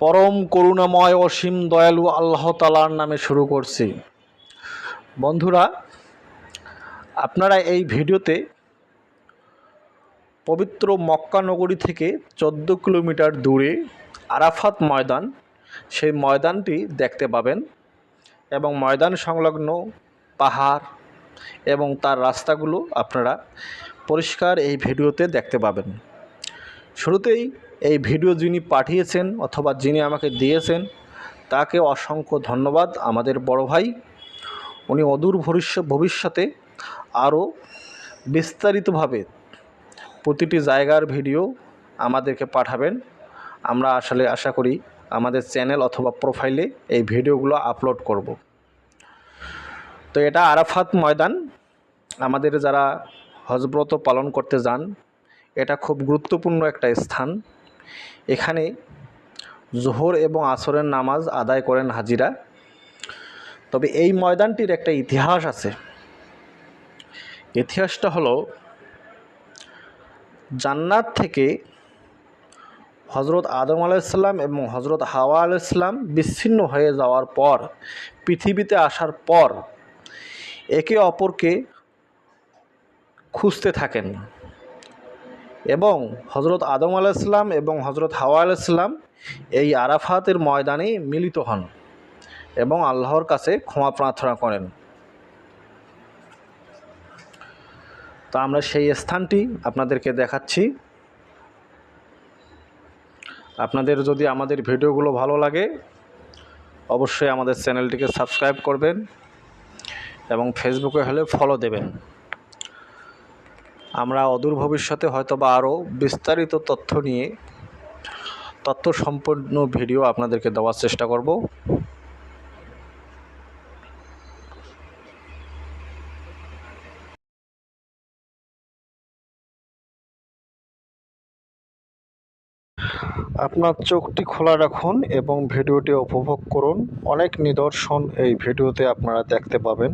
পরম করুণাময় অসীম দয়ালু আল্লাহ তালার নামে শুরু করছি। বন্ধুরা, আপনারা এই ভিডিওতে পবিত্র মক্কা নগরী থেকে চোদ্দ কিলোমিটার দূরে আরাফাত ময়দান, সেই ময়দানটি দেখতে পাবেন এবং ময়দান সংলগ্ন পাহাড় এবং তার রাস্তাগুলো আপনারা পরিষ্কার এই ভিডিওতে দেখতে পাবেন। শুরুতেই এই ভিডিও যিনি পাঠিয়েছেন অথবা যিনি আমাকে দিয়েছেন, তাকে অসংখ্য ধন্যবাদ আমাদের বড় ভাই। উনি অদূর ভবিষ্যৎ, ভবিষ্যতে আরও বিস্তারিতভাবে প্রতিটি জায়গার ভিডিও আমাদেরকে পাঠাবেন। আমরা আসলে আশা করি আমাদের চ্যানেল অথবা প্রোফাইলে এই ভিডিওগুলো আপলোড করব। তো এটা আরাফাত ময়দান। আমাদের যারা হজব্রত পালন করতে যান এটা খুব গুরুত্বপূর্ণ একটা স্থান। এখানে জোহর এবং আসরের নামাজ আদায় করেন হাজিরা। তবে এই ময়দানটির একটা ইতিহাস আছে। ইতিহাসটা হলো জান্নাত থেকে হজরত আদম আলাইসাল্লাম এবং হজরত হাওয়া আলাইসাল্লাম বিচ্ছিন্ন হয়ে যাওয়ার পর, পৃথিবীতে আসার পর একে অপরকে খুঁজতে থাকেন। এবং হজরত আদম আলাইসাল্লাম এবং হজরত হাওয়া আলাইসাল্লাম এই আরাফাতের ময়দানে মিলিত হন এবং আল্লাহর কাছে ক্ষমা প্রার্থনা করেন। তা আমরা সেই স্থানটি আপনাদেরকে দেখাচ্ছি। আপনাদের যদি আমাদের ভিডিওগুলো ভালো লাগে, অবশ্যই আমাদের চ্যানেলটিকে সাবস্ক্রাইব করবেন এবং ফেসবুকে হলে ফলো দেবেন। আমরা অদূর ভবিষ্যতে হয়তো বা আরও বিস্তারিত তথ্য নিয়ে তথ্য সম্পন্ন ভিডিও আপনাদেরকে দেওয়ার চেষ্টা করব। আপনার চোখটি খোলা রাখুন এবং ভিডিওটি উপভোগ করুন। অনেক নিদর্শন এই ভিডিওতে আপনারা দেখতে পাবেন।